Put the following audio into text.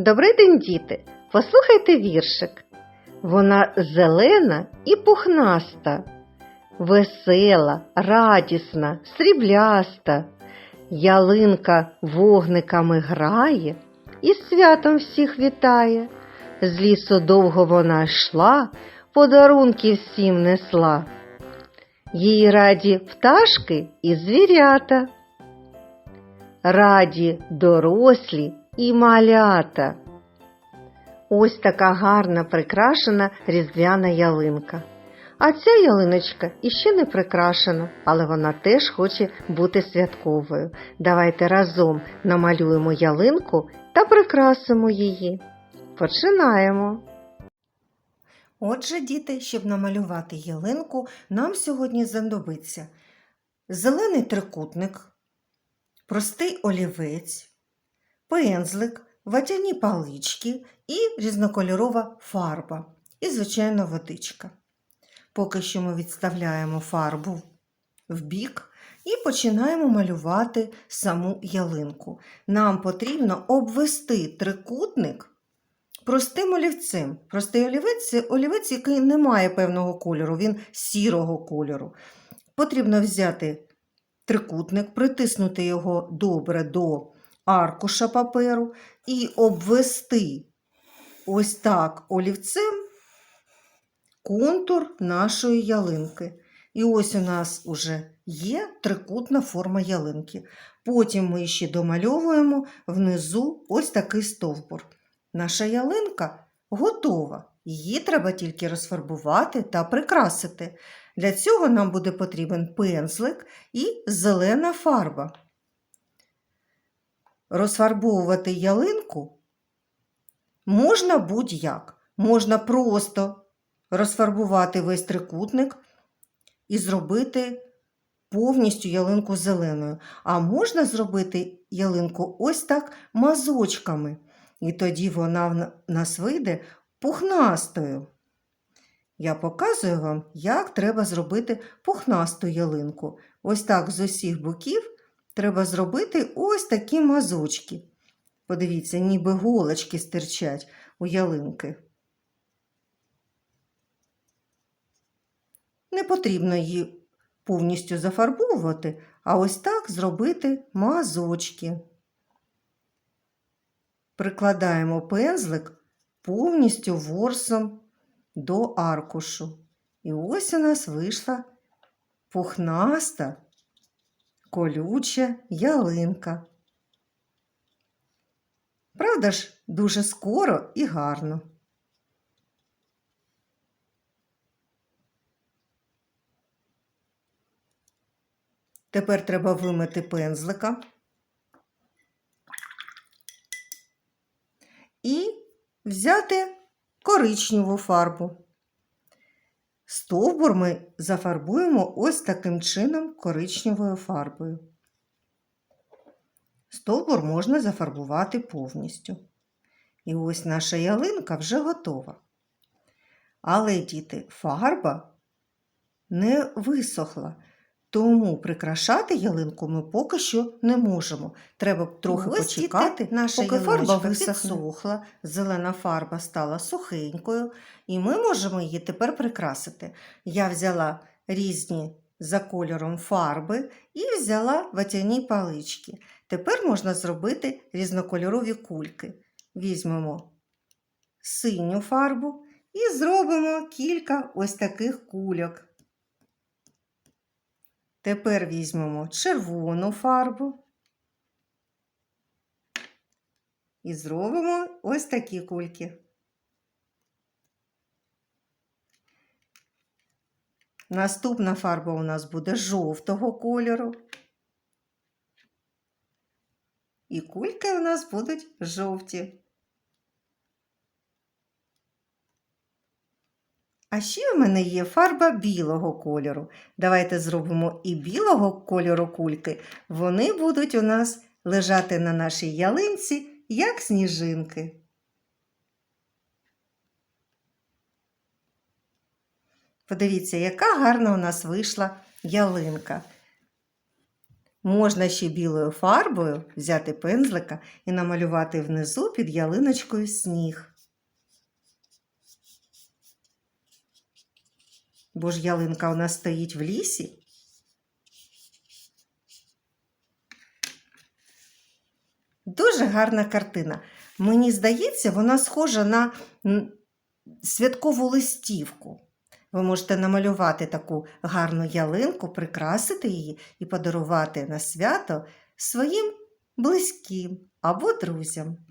Добрий день, діти! Послухайте віршик. Вона зелена і пухнаста, весела, радісна, срібляста. Ялинка вогниками грає і святом всіх вітає. З лісу довго вона йшла, подарунки всім несла. Їй раді пташки і звірята, раді дорослі і малята. Ось така гарна прикрашена різдвяна ялинка. А ця ялиночка іще не прикрашена, але вона теж хоче бути святковою. Давайте разом намалюємо ялинку та прикрасимо її. Починаємо. Отже, діти, щоб намалювати ялинку, нам сьогодні знадобиться зелений трикутник, простий олівець, пензлик, ватяні палички і різнокольорова фарба, і, звичайно, водичка. Поки що ми відставляємо фарбу в бік і починаємо малювати саму ялинку. Нам потрібно обвести трикутник простим олівцем. Простий олівець це олівець, який не має певного кольору, він сірого кольору. Потрібно взяти трикутник, притиснути його добре до аркуша паперу і обвести ось так олівцем контур нашої ялинки. І ось у нас уже є трикутна форма ялинки. Потім ми ще домальовуємо внизу ось такий стовбур. Наша ялинка готова. Її треба тільки розфарбувати та прикрасити. Для цього нам буде потрібен пензлик і зелена фарба. Розфарбовувати ялинку можна будь-як. Можна просто розфарбувати весь трикутник і зробити повністю ялинку зеленою. А можна зробити ялинку ось так мазочками. І тоді вона в нас вийде пухнастою. Я показую вам, як треба зробити пухнасту ялинку. Ось так з усіх боків треба зробити ось такі мазочки. Подивіться, ніби голочки стирчать у ялинки. Не потрібно її повністю зафарбовувати, а ось так зробити мазочки. Прикладаємо пензлик повністю ворсом до аркушу. І ось у нас вийшла пухнаста, колюча ялинка. Правда ж, дуже скоро і гарно. Тепер треба вимити пензлика і взяти коричневу фарбу. Стовбур ми зафарбуємо ось таким чином коричневою фарбою. Стовбур можна зафарбувати повністю. І ось наша ялинка вже готова. Але, діти, фарба не висохла, тому прикрашати ялинку ми поки що не можемо. Треба трохи Ось, почекати, наша поки фарба підсохла, Зелена фарба стала сухенькою, і ми можемо її тепер прикрасити. Я взяла різні за кольором фарби і взяла ватяні палички. Тепер можна зробити різнокольорові кульки. Візьмемо синю фарбу і зробимо кілька ось таких кульок. Тепер візьмемо червону фарбу і зробимо ось такі кульки. Наступна фарба у нас буде жовтого кольору. І кульки у нас будуть жовті. А ще в мене є фарба білого кольору. Давайте зробимо і білого кольору кульки. Вони будуть у нас лежати на нашій ялинці, як сніжинки. Подивіться, яка гарна у нас вийшла ялинка. Можна ще білою фарбою взяти пензлика і намалювати внизу під ялиночкою сніг. Бо ж ялинка у нас стоїть в лісі. Дуже гарна картина. Мені здається, вона схожа на святкову листівку. Ви можете намалювати таку гарну ялинку, прикрасити її і подарувати на свято своїм близьким або друзям.